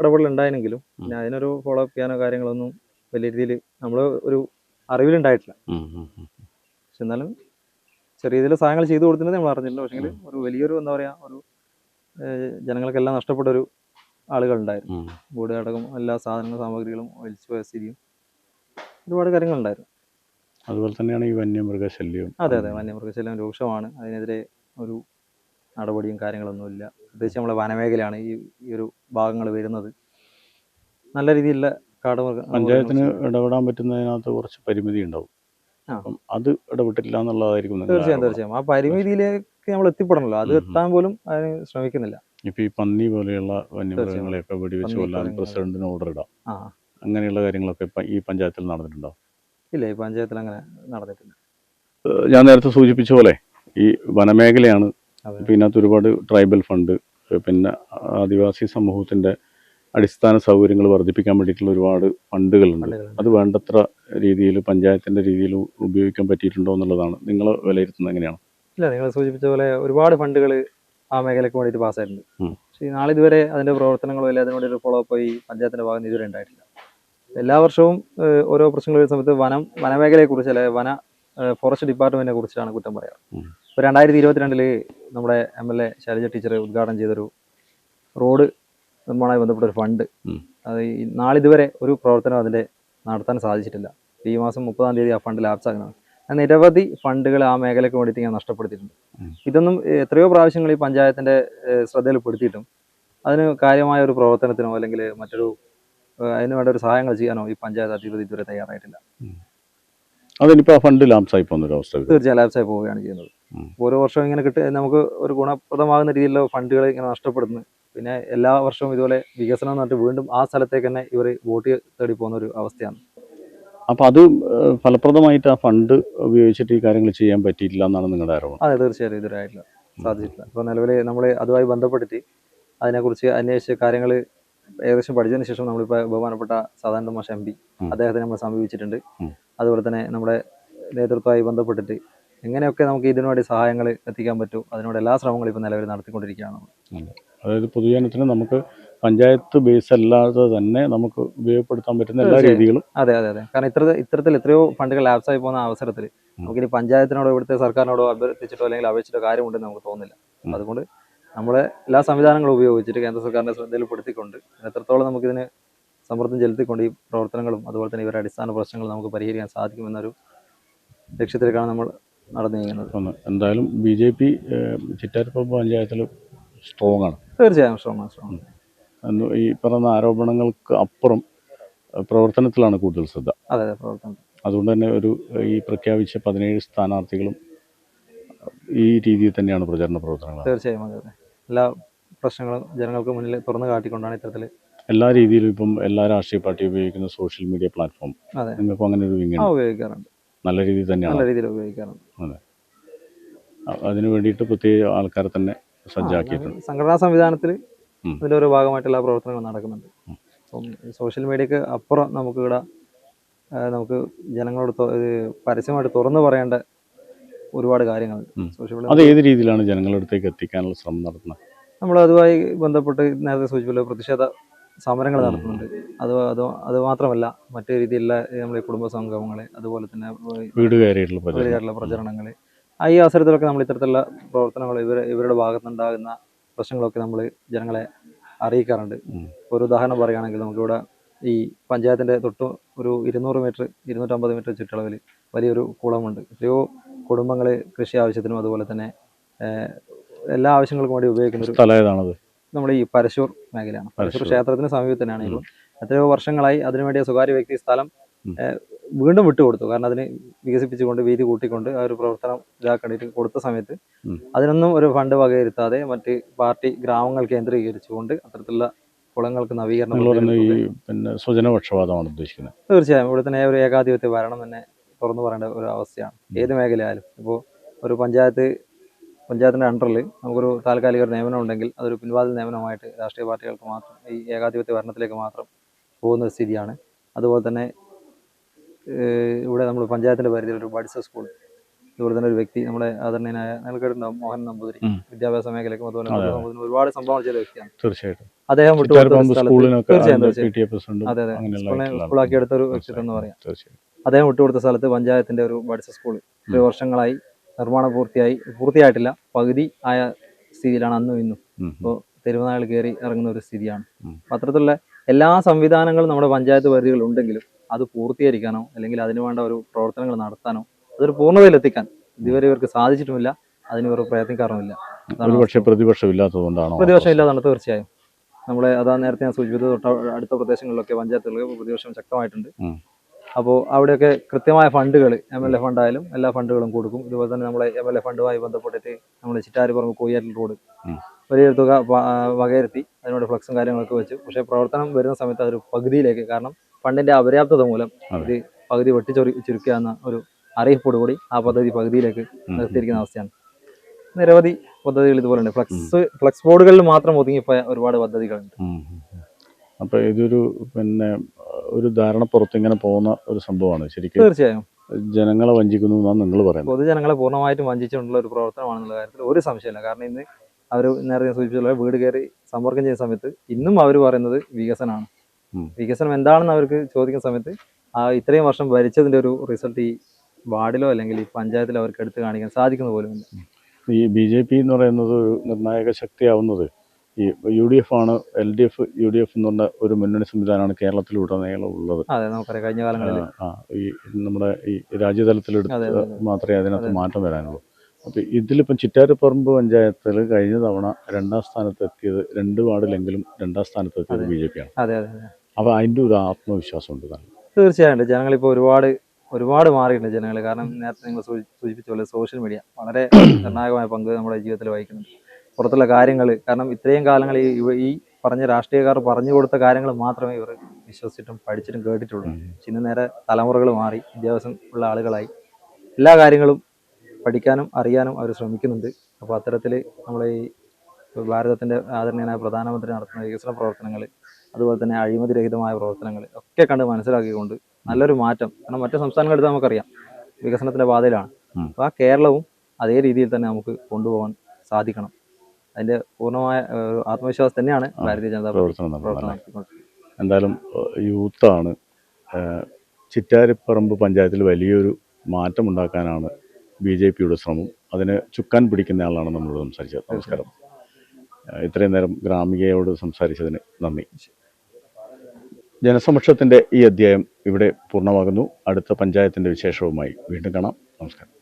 Speaker 2: ഇടപെടൽ ഉണ്ടായിരുന്നെങ്കിലും. പിന്നെ അതിനൊരു ഫോളോ അപ്പ് ചെയ്യാനോ കാര്യങ്ങളൊന്നും വലിയ രീതിയിൽ നമ്മൾ ഒരു അറിവിലുണ്ടായിട്ടില്ല. പക്ഷെ എന്നാലും ചെറിയ രീതിയിൽ സഹായങ്ങൾ ചെയ്തു കൊടുത്തിട്ടുണ്ട് നമ്മൾ അറിഞ്ഞിട്ടുണ്ട്. പക്ഷേ ഒരു വലിയൊരു എന്താ പറയാ ഒരു ജനങ്ങൾക്കെല്ലാം നഷ്ടപ്പെട്ട ഒരു ആളുകളുണ്ടായിരുന്നു. വീട് അടക്കം എല്ലാ സാധനങ്ങളും സാമഗ്രികളും ഒലിച്ചു പോയ സ്ഥിതിയും ഒരുപാട് കാര്യങ്ങളുണ്ടായിരുന്നു.
Speaker 1: അതുപോലെ തന്നെയാണ് ഈ വന്യമൃഗശല്യം
Speaker 2: അതെ അതെ. വന്യമൃഗശല്യം രൂക്ഷമാണ്. അതിനെതിരെ ഒരു നടപടിയും കാര്യങ്ങളൊന്നുമില്ല പ്രത്യേകിച്ച് നമ്മളെ വനമേഖലയാണ് ഈ ഈ ഒരു ഭാഗങ്ങൾ വരുന്നത്. നല്ല രീതിയിലുള്ള കാടുമൃഗ
Speaker 1: പഞ്ചായത്തിന് ഇടപെടാൻ പറ്റുന്നതിനകത്ത് കുറച്ച് പരിമിതി ഉണ്ടാവും. അപ്പം അത് ഇടപെട്ടില്ല എന്നുള്ളതായിരിക്കും
Speaker 2: തീർച്ചയായും തീർച്ചയായും. ആ പരിമിതിയിലേക്ക് നമ്മൾ എത്തിപ്പെടണല്ലോ അത്. എത്താൻ പോലും അതിന് ശ്രമിക്കുന്നില്ല.
Speaker 1: ഇപ്പൊ ഈ പന്നി പോലെയുള്ള വന്യമൃഗങ്ങളെയൊക്കെ വെടിവെച്ച് കൊല്ലാൻ പ്രസിഡന്റിന് ഓർഡർ ഇടാം. അങ്ങനെയുള്ള കാര്യങ്ങളൊക്കെ ഈ പഞ്ചായത്തിൽ നടന്നിട്ടുണ്ടോ?
Speaker 2: ഇല്ല ഈ പഞ്ചായത്തിൽ അങ്ങനെ നടന്നിട്ടില്ല.
Speaker 1: ഞാൻ നേരത്തെ സൂചിപ്പിച്ച പോലെ ഈ വനമേഖലയാണ് ഇതിനകത്ത് ഒരുപാട് ട്രൈബൽ ഫണ്ട് പിന്നെ ആദിവാസി സമൂഹത്തിന്റെ അടിസ്ഥാന സൗകര്യങ്ങൾ വർദ്ധിപ്പിക്കാൻ വേണ്ടിയിട്ടുള്ള ഒരുപാട് ഫണ്ടുകളുണ്ട്. അത് വേണ്ടത്ര രീതിയിൽ പഞ്ചായത്തിന്റെ രീതിയിൽ ഉപയോഗിക്കാൻ പറ്റിയിട്ടുണ്ടോ എന്നുള്ളതാണ്. നിങ്ങൾ വിലയിരുത്തുന്നത് എങ്ങനെയാണ്?
Speaker 2: ഇല്ല നിങ്ങൾ സൂചിപ്പിച്ച പോലെ ഒരുപാട് ഫണ്ടുകൾ ആ മേഖലയ്ക്ക് വേണ്ടിയിട്ട് പാസ്സായിട്ടുണ്ട്. പക്ഷേ നാളെ ഇതുവരെ അതിന്റെ പ്രവർത്തനങ്ങളോ ഇല്ല അതിനുവേണ്ടി ഒരു ഫോളോ അപ്പ് ഈ പഞ്ചായത്തിന്റെ ഭാഗം ഇതുവരെ ഉണ്ടായിട്ടില്ല. എല്ലാ വർഷവും ഓരോ പ്രശ്നങ്ങൾ വരുന്ന സമയത്ത് വനം വനമേഖലയെ കുറിച്ച് അല്ലെ വന ഫോറസ്റ്റ് ഡിപ്പാർട്ട്മെന്റിനെ കുറിച്ചാണ് കുറ്റം പറയാറ്. ഇപ്പൊ രണ്ടായിരത്തി ഇരുപത്തിരണ്ടിൽ നമ്മുടെ M L A Shailaja teacher ഉദ്ഘാടനം ചെയ്തൊരു റോഡ് നിർമ്മാണവുമായി ബന്ധപ്പെട്ട ഒരു ഫണ്ട്. അത് ഈ നാളിതുവരെ ഒരു പ്രവർത്തനം അതിന്റെ നടത്താൻ സാധിച്ചിട്ടില്ല. ഈ മാസം മുപ്പതാം തീയതി ആ ഫണ്ട് ലാപ്സ് അങ്ങനെ നിരവധി ഫണ്ടുകൾ ആ മേഖലയ്ക്ക് വേണ്ടിയിട്ട് ഞാൻ നഷ്ടപ്പെടുത്തിയിട്ടുണ്ട്. ഇതൊന്നും എത്രയോ പ്രാവശ്യങ്ങൾ ഈ പഞ്ചായത്തിന്റെ ശ്രദ്ധയിൽപ്പെടുത്തിയിട്ടും അതിന് കാര്യമായ ഒരു പ്രവർത്തനത്തിനോ അല്ലെങ്കിൽ മറ്റൊരു അതിന് വേണ്ട ഒരു സഹായങ്ങൾ ചെയ്യാനോ ഈ പഞ്ചായത്ത് അധികൃതർ ഇതുവരെ തയ്യാറായിട്ടില്ല.
Speaker 1: അതിനിപ്പോൾ ഫണ്ട് ലാംസായി പോകുന്ന ഒരു അവസ്ഥ.
Speaker 2: തീർച്ചയായും ലാപ്സായി പോവുകയാണ് ചെയ്യുന്നത്. ഓരോ വർഷവും ഇങ്ങനെ കിട്ടി നമുക്ക് ഒരു ഗുണപ്രദമാകുന്ന രീതിയിലുള്ള ഫണ്ടുകൾ ഇങ്ങനെ നഷ്ടപ്പെടുന്നു. പിന്നെ എല്ലാ വർഷവും ഇതുപോലെ വികസനം നടത്തി വീണ്ടും ആ സ്ഥലത്തേക്ക് തന്നെ ഇവർ വോട്ട് തേടി പോകുന്ന ഒരു അവസ്ഥയാണ്.
Speaker 1: അപ്പോൾ അത് ഫലപ്രദമായിട്ട് ആ ഫണ്ട് ഉപയോഗിച്ചിട്ട് ഈ കാര്യങ്ങൾ ചെയ്യാൻ പറ്റിയിട്ടില്ല എന്നാണ് നിങ്ങളുടെ അറിവ്
Speaker 2: അതെ തീർച്ചയായും ഇതുവരെ ആയിട്ടില്ല സാധിച്ചിട്ടില്ല. ഇപ്പോൾ നിലവിൽ നമ്മൾ അതുമായി ബന്ധപ്പെടുത്തി അതിനെക്കുറിച്ച് അന്വേഷിച്ച കാര്യങ്ങൾ ഏകദേശം പഠിച്ചതിന് ശേഷം നമ്മളിപ്പോൾ ബഹുമാനപ്പെട്ട സാധാരണ മാഷ എം പി അദ്ദേഹത്തെ നമ്മൾ സമീപിച്ചിട്ടുണ്ട്. അതുപോലെ തന്നെ നമ്മുടെ നേതൃത്വമായി ബന്ധപ്പെട്ടിട്ട് എങ്ങനെയൊക്കെ നമുക്ക് ഇതിനു വേണ്ടി സഹായങ്ങൾ എത്തിക്കാൻ പറ്റും? അതിനോട് എല്ലാ ശ്രമങ്ങളും ഇപ്പോൾ നിലവിൽ നടത്തിക്കൊണ്ടിരിക്കുകയാണ്.
Speaker 1: അതായത് പൊതുജനത്തിന് നമുക്ക് പഞ്ചായത്ത് ബേസ് അല്ലാതെ തന്നെ നമുക്ക് ഉപയോഗപ്പെടുത്താൻ പറ്റുന്ന എല്ലാ രീതികളും
Speaker 2: അതെ അതെ അതെ. കാരണം ഇത്ര ഇത്തരത്തിൽ എത്രയോ ഫണ്ടുകൾ ലാപ്സായി പോകുന്ന അവസരത്തിൽ നമുക്കിനി പഞ്ചായത്തിനോടോ ഇവിടുത്തെ സർക്കാരിനോടോ അഭ്യർത്ഥിച്ചിട്ടോ അല്ലെങ്കിൽ അപേക്ഷിച്ചിട്ടോ കാര്യമുണ്ടെന്ന് നമുക്ക് തോന്നുന്നില്ല. അതുകൊണ്ട് നമ്മളെ എല്ലാ സംവിധാനങ്ങളും ഉപയോഗിച്ചിട്ട് കേന്ദ്ര സർക്കാരിന്റെ ശ്രദ്ധയിൽപ്പെടുത്തിക്കൊണ്ട് എത്രത്തോളം നമുക്കിതിന് സമ്മർദ്ദം ചെലുത്തിക്കൊണ്ട് ഈ പ്രവർത്തനങ്ങളും അതുപോലെ തന്നെ ഇവരുടെ അടിസ്ഥാന പ്രശ്നങ്ങൾ നമുക്ക് പരിഹരിക്കാൻ സാധിക്കുമെന്നൊരു ലക്ഷ്യത്തിലേക്കാണ് നമ്മൾ നടന്നു നീങ്ങുന്നത്.
Speaker 1: എന്തായാലും ബി ജെ പി ചിറ്റാരിപ്പറമ്പ് പഞ്ചായത്തിൽ സ്ട്രോങ് ആണ്
Speaker 2: തീർച്ചയായും സ്ട്രോങ് സ്ട്രോങ്
Speaker 1: ആണ് ഈ പറയുന്ന ആരോപണങ്ങൾക്ക് അപ്പുറം പ്രവർത്തനത്തിലാണ് കൂടുതൽ ശ്രദ്ധ.
Speaker 2: അതെ അതെ പ്രവർത്തനം.
Speaker 1: അതുകൊണ്ട് തന്നെ ഒരു ഈ പ്രഖ്യാപിച്ച പതിനേഴ് സ്ഥാനാർത്ഥികളും ഈ രീതിയിൽ തന്നെയാണ് പ്രചരണ പ്രവർത്തനങ്ങൾ.
Speaker 2: തീർച്ചയായും അതെ. എല്ലാ പ്രശ്നങ്ങളും ജനങ്ങൾക്ക് മുന്നിൽ തുറന്നു കാട്ടിക്കൊണ്ടാണ് ഇത്തരത്തിൽ
Speaker 1: എല്ലാ രീതിയിലും ഇപ്പം എല്ലാ രാഷ്ട്രീയ പാർട്ടി ഉപയോഗിക്കുന്ന സോഷ്യൽ മീഡിയ പ്ലാറ്റ്ഫോം
Speaker 2: അതെ.
Speaker 1: നിങ്ങൾക്ക് അങ്ങനെ ഒരു വിങ്
Speaker 2: ആ
Speaker 1: ഉണ്ട്
Speaker 2: ഉപയോഗിക്കാറുണ്ട്.
Speaker 1: നല്ല രീതിയിൽ തന്നെയാണ്?
Speaker 2: നല്ല രീതിയിൽ ഉപയോഗിക്കാറുണ്ട്.
Speaker 1: അതെ. അതിന് വേണ്ടിയിട്ട് പ്രത്യേക ആൾക്കാരെ തന്നെ സജ്ജാക്കിയിട്ടുണ്ട്.
Speaker 2: സംഘടനാ സംവിധാനത്തിൽ
Speaker 1: ഉം.
Speaker 2: ഇതിന്റെ ഒരു ഭാഗമായിട്ടുള്ള പ്രവർത്തനങ്ങൾ നടക്കുന്നുണ്ട്. അപ്പം സോഷ്യൽ മീഡിയക്ക് അപ്പുറം നമുക്കിവിടെ നമുക്ക് ജനങ്ങളോട് പരസ്യമായിട്ട് തുറന്നു പറയേണ്ട ഒരുപാട് കാര്യങ്ങളുണ്ട്. സോഷ്യൽ
Speaker 1: അത് ഏത് രീതിയിലാണ് ജനങ്ങളുടെ അടുത്തേക്ക് എത്തിക്കാനുള്ള ശ്രമം നടത്തുന്നത്?
Speaker 2: നമ്മൾ അതുമായി ബന്ധപ്പെട്ട് നേരത്തെ സൂചിപ്പിച്ച പ്രതിഷേധ സമരങ്ങൾ. നടത്തുന്നുണ്ട് അത് അത് അത് മാത്രമല്ല മറ്റു രീതിയിലുള്ള നമ്മുടെ കുടുംബ സംഗമങ്ങൾ അതുപോലെ തന്നെ
Speaker 1: വീട് കയറിയിട്ടുള്ള
Speaker 2: പ്രചരണങ്ങൾ ഈ അവസരത്തിലൊക്കെ നമ്മൾ ഇത്തരത്തിലുള്ള പ്രവർത്തനങ്ങൾ ഇവർ ഇവരുടെ ഭാഗത്തുനിന്നുണ്ടാകുന്ന പ്രശ്നങ്ങളൊക്കെ നമ്മൾ ജനങ്ങളെ അറിയിക്കാറുണ്ട്. ഒരു ഉദാഹരണം പറയുകയാണെങ്കിൽ നമുക്കിവിടെ ഈ പഞ്ചായത്തിന്റെ തൊട്ട് ഒരു ഇരുന്നൂറ് മീറ്റർ ഇരുന്നൂറ്റമ്പത് മീറ്റർ ചുറ്റളവിൽ വലിയൊരു കുളമുണ്ട്. എത്രയോ കുടുംബങ്ങൾ കൃഷി ആവശ്യത്തിനും അതുപോലെ തന്നെ എല്ലാ ആവശ്യങ്ങൾക്കും വേണ്ടി ഉപയോഗിക്കുന്ന ഒരു
Speaker 1: സ്ഥലം
Speaker 2: നമ്മുടെ ഈ പരശൂർ മേഖലയാണ്. പരശൂർ. ക്ഷേത്രത്തിന് സമീപത്തിനാണ് തന്നെയാണ് എത്രയോ വർഷങ്ങളായി അതിനുവേണ്ടി സ്വകാര്യ വ്യക്തി സ്ഥലം വീണ്ടും വിട്ടുകൊടുത്തു. കാരണം അതിന് വികസിപ്പിച്ചുകൊണ്ട് വീതി കൂട്ടിക്കൊണ്ട് ആ ഒരു പ്രവർത്തനം ഇതാക്കേണ്ടിയിട്ട് കൊടുത്ത സമയത്ത് അതിനൊന്നും ഒരു ഫണ്ട് വകയിരുത്താതെ മറ്റ് പാർട്ടി ഗ്രാമങ്ങൾ കേന്ദ്രീകരിച്ചുകൊണ്ട് അത്തരത്തിലുള്ള കുളങ്ങൾക്ക് നവീകരണം
Speaker 1: പിന്നെ സ്വജനപക്ഷപാതമാണ് ഉദ്ദേശിക്കുന്നത്.
Speaker 2: തീർച്ചയായും. ഇവിടെ തന്നെ ഒരു ഏകാധിപത്യ ഭരണം തന്നെ തുറന്നു പറയേണ്ട ഒരു അവസ്ഥയാണ്. ഏത് മേഖലയായാലും. ഇപ്പോൾ ഒരു പഞ്ചായത്ത് പഞ്ചായത്തിന്റെ അണ്ടറിൽ നമുക്കൊരു താൽക്കാലിക ഒരു നിയമനം ഉണ്ടെങ്കിൽ അതൊരു പിൻവാതിൽ നിയമനമായിട്ട് രാഷ്ട്രീയ പാർട്ടികൾക്ക് മാത്രം ഈ ഏകാധിപത്യ ഭരണത്തിലേക്ക് മാത്രം പോകുന്ന ഒരു സ്ഥിതിയാണ്. അതുപോലെ തന്നെ ഇവിടെ നമ്മൾ പഞ്ചായത്തിന്റെ പരിധിയിൽ ഒരു ബഡ്സ് സ്കൂൾ അതുപോലെ തന്നെ ഒരു വ്യക്തി നമ്മുടെ ആദരണീയനായ നൽകേട്ടുണ്ടാവും മോഹൻ നമ്പൂതിരി. വിദ്യാഭ്യാസ മേഖലയ്ക്കും അതുപോലെ
Speaker 1: അതെ, അതെ.
Speaker 2: ഒരുപാട് സംഭാവന ചെയ്ത വ്യക്തിയാണ്.
Speaker 1: തീർച്ചയായിട്ടും.
Speaker 2: അദ്ദേഹം
Speaker 1: വിട്ടു
Speaker 2: തീർച്ചയായും അതെ അതെ. സ്കൂളാക്കി എടുത്ത ഒരു വ്യക്തിത്വം എന്ന് പറയാം. അദ്ദേഹം വിട്ടുകൊടുത്ത സ്ഥലത്ത് പഞ്ചായത്തിന്റെ ഒരു ബഡ്സ് സ്കൂൾ. ഒരു വർഷങ്ങളായി നിർമ്മാണം പൂർത്തിയായി പൂർത്തിയായിട്ടില്ല. പകുതി ആയ സ്ഥിതിയിലാണ് അന്നും ഇന്നും. ഇപ്പോൾ തെരുവനാൾ കയറി ഇറങ്ങുന്ന ഒരു സ്ഥിതിയാണ്. അത്തരത്തിലുള്ള എല്ലാ സംവിധാനങ്ങളും നമ്മുടെ പഞ്ചായത്ത് പരിധികൾ ഉണ്ടെങ്കിലും അത് പൂർത്തീകരിക്കാനോ അല്ലെങ്കിൽ അതിന് വേണ്ട ഒരു പ്രവർത്തനങ്ങൾ നടത്താനോ അതൊരു പൂർണതയിലെത്തിക്കാൻ ഇതുവരെ ഇവർക്ക് സാധിച്ചിട്ടുമില്ല. അതിന് ഇവർ പ്രയത്നിക്കാറുമില്ല.
Speaker 1: പക്ഷേ പ്രതിപക്ഷം ഇല്ലാത്തതുകൊണ്ടാണ്
Speaker 2: പ്രതിപക്ഷം ഇല്ലാതാണ് തീർച്ചയായും. നമ്മളെ അതാ നേരത്തെ ഞാൻ സൂചിപ്പിച്ചത് തൊട്ട് അടുത്ത പ്രദേശങ്ങളിലൊക്കെ പഞ്ചായത്തുകളിൽ പ്രതിപക്ഷം ശക്തമായിട്ടുണ്ട്. അപ്പോൾ അവിടെയൊക്കെ കൃത്യമായ ഫണ്ടുകൾ എം എൽ എ ഫണ്ടായാലും എല്ലാ ഫണ്ടുകളും കൊടുക്കും. ഇതുപോലെ തന്നെ നമ്മളെ എം എൽ എ ഫണ്ടുമായി ബന്ധപ്പെട്ടിട്ട് നമ്മൾ ചിറ്റാരിപ്പുറം കോയ്യാറ്റിൽ റോഡ്. വലിയൊരു തുക വകയിരുത്തി അതിനോട് ഫ്ലക്സും കാര്യങ്ങളൊക്കെ വെച്ചു. പക്ഷേ പ്രവർത്തനം വരുന്ന സമയത്ത് അതൊരു പകുതിയിലേക്ക് കാരണം ഫണ്ടിന്റെ അപര്യാപ്തത മൂലം. ഇത് പകുതി വെട്ടിച്ചൊറി ചുരുക്കുക എന്ന ഒരു അറിയിപ്പോട് കൂടി ആ പദ്ധതി പകുതിയിലേക്ക് നിർത്തിയിരിക്കുന്ന അവസ്ഥയാണ്. നിരവധി പദ്ധതികൾ ഇതുപോലെയുണ്ട് ഫ്ലക്സ് ഫ്ലക്സ് ബോർഡുകളിൽ മാത്രം ഒതുങ്ങിപ്പോയ ഒരുപാട് പദ്ധതികളുണ്ട്.
Speaker 1: ഉം, ഉം, ഉം. അപ്പൊ ഇതൊരു പിന്നെ ഒരു ധാരണ പുറത്ത് ഇങ്ങനെ പോകുന്ന ഒരു സംഭവമാണ്. ശരിക്കും
Speaker 2: തീർച്ചയായും.
Speaker 1: ജനങ്ങളെ വഞ്ചിക്കുന്നു എന്നാണ് നിങ്ങൾ പറയുന്നത്.
Speaker 2: പൊതുജനങ്ങളെ പൂർണമായിട്ടും വഞ്ചിച്ചുകൊണ്ടുള്ള ഒരു പ്രവർത്തനമാണെന്നുള്ള കാര്യത്തിൽ ഒരു സംശയമില്ല കാരണം ഇന്ന് അവർ നേരത്തെ സൂചിപ്പിച്ചുള്ള വീട് കയറി സമ്പർക്കം ചെയ്യുന്ന സമയത്ത് ഇന്നും അവർ പറയുന്നത് വികസനമാണ്. വികസനം എന്താണെന്ന് അവർക്ക് ചോദിക്കുന്ന സമയത്ത് ആ ഇത്രയും വർഷം ഭരിച്ചതിന്റെ ഒരു റിസൾട്ട് ഈ വാർഡിലോ അല്ലെങ്കിൽ ഈ പഞ്ചായത്തിലോ അവർക്ക് എടുത്തു കാണിക്കാൻ സാധിക്കുന്ന പോലുമില്ല
Speaker 1: ഈ ബി ജെ പി എന്ന് പറയുന്നത് ഒരു നിർണായക ശക്തിയാവുന്നത് ഈ യു ഡി എഫ് ആണ് L D F U D F എന്ന് പറഞ്ഞ ഒരു മുന്നണി സംവിധാനമാണ് കേരളത്തിലുടനീളം ഉള്ളത്.
Speaker 2: അതെ നമുക്കറിയാം. കഴിഞ്ഞ കാലങ്ങളിൽ
Speaker 1: ആ ഈ നമ്മുടെ ഈ രാജ്യതലത്തിലെടുത്ത്. മാത്രമേ അതിനകത്ത് മാറ്റം വരാനുള്ളൂ. അപ്പോൾ ഇതിലിപ്പം ചിറ്റാരിപ്പറമ്പ് പഞ്ചായത്തിൽ കഴിഞ്ഞ തവണ രണ്ടാം സ്ഥാനത്ത് എത്തിയത് രണ്ട് വാർഡിലെങ്കിലും രണ്ടാം സ്ഥാനത്ത് എത്തിയത്
Speaker 2: അതെ.
Speaker 1: ബി ജെ പി ആണ്.
Speaker 2: അതെ അതെ അതെ.
Speaker 1: അപ്പോൾ അതിന്റെ ഒരു ആത്മവിശ്വാസം ഉണ്ട്. താങ്കൾ
Speaker 2: തീർച്ചയായിട്ടും ജനങ്ങളിപ്പോൾ ഒരുപാട് ഒരുപാട് മാറിയിട്ടുണ്ട് ജനങ്ങൾ കാരണം നേരത്തെ നിങ്ങൾ സൂചി- സൂചിപ്പിച്ച പോലെ സോഷ്യൽ മീഡിയ വളരെ നിർണായകമായ പങ്ക് നമ്മുടെ ജീവിതത്തിൽ വഹിക്കുന്നുണ്ട്. പുറത്തുള്ള കാര്യങ്ങൾ കാരണം ഇത്രയും കാലങ്ങൾ ഈ ഈ പറഞ്ഞ രാഷ്ട്രീയക്കാർ പറഞ്ഞു കൊടുത്ത കാര്യങ്ങൾ മാത്രമേ ഇവർ വിശ്വസിച്ചിട്ടും പഠിച്ചിട്ടും കേട്ടിട്ടുള്ളൂ. പക്ഷെ ഇന്ന് നേരെ തലമുറകൾ മാറി വിദ്യാഭ്യാസം ഉള്ള ആളുകളായി. എല്ലാ കാര്യങ്ങളും പഠിക്കാനും അറിയാനും അവർ ശ്രമിക്കുന്നുണ്ട്. അപ്പോൾ അത്തരത്തിൽ നമ്മളെ ഈ ഭാരതത്തിന്റെ ആദരണീയനായ പ്രധാനമന്ത്രി നടത്തുന്ന വികസന പ്രവർത്തനങ്ങൾ അതുപോലെ തന്നെ അഴിമതി രഹിതമായ പ്രവർത്തനങ്ങൾ ഒക്കെ കണ്ട് മനസ്സിലാക്കിക്കൊണ്ട് നല്ലൊരു മാറ്റം. കാരണം മറ്റു സംസ്ഥാനങ്ങളെടുത്ത് നമുക്കറിയാം വികസനത്തിന്റെ പാതയിലാണ്. അപ്പോൾ ആ കേരളവും അതേ രീതിയിൽ തന്നെ നമുക്ക് കൊണ്ടുപോകാൻ സാധിക്കണം. അതിന്റെ പൂർണമായ ആത്മവിശ്വാസം തന്നെയാണ് ഭാരതീയ ജനതാ
Speaker 1: പ്രവർത്തനം എന്തായാലും യൂത്താണ് ചിറ്റാരിപ്പറമ്പ് പഞ്ചായത്തിൽ വലിയൊരു മാറ്റമുണ്ടാക്കാനാണ് ബി ജെ പിയുടെ ശ്രമം. അതിന് ചുക്കാൻ പിടിക്കുന്ന ആളാണ് നമ്മളോട് സംസാരിച്ചത്. നമസ്കാരം. ഇത്രയും നേരം ഗ്രാമികയോട് സംസാരിച്ചതിന് നന്ദി. ജനസമക്ഷത്തിന്റെ ഈ അധ്യായം ഇവിടെ പൂർണമാകുന്നു. അടുത്ത പഞ്ചായത്തിന്റെ വിശേഷവുമായി വീണ്ടും കാണാം. നമസ്കാരം.